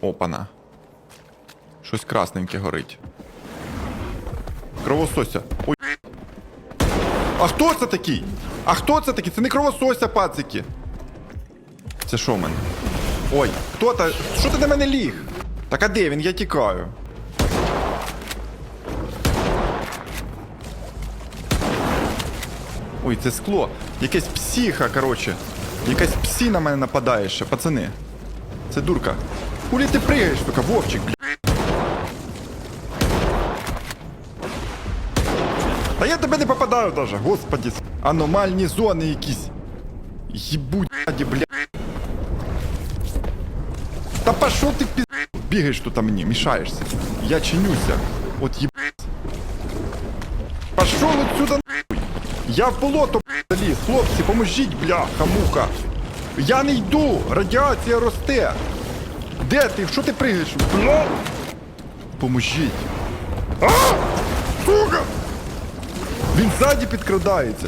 Опана. Щось красненьке горить. Кровосося. Ой. А хто це такий? А хто це такий? Це не кровосося, пацики. Це що в мене? Ой, хто та. Що ти на мене ліг? Так а де він? Я тікаю. Ой, це скло. Якась психа, коротше. Якась псі на мене нападає ще, пацани. Це дурка. Кулі ти пригаєш, сука, вовчик, бля. Та я тебе не попадаю даже, господі. Аномальні зони якісь. Єбуть, раді, бля. Та пошов ти піз... Бігаєш тут а мені, мішаєшся. Я чинюся. От єб... Пошов отсюда нахуй. Я в болото б**, заліз. Хлопці, поможіть, бляха, муха. Я не йду, радіація росте. Де ти? Що ти пригаєш? Бля? Поможіть. А! Сука! Він ззаді підкрадається.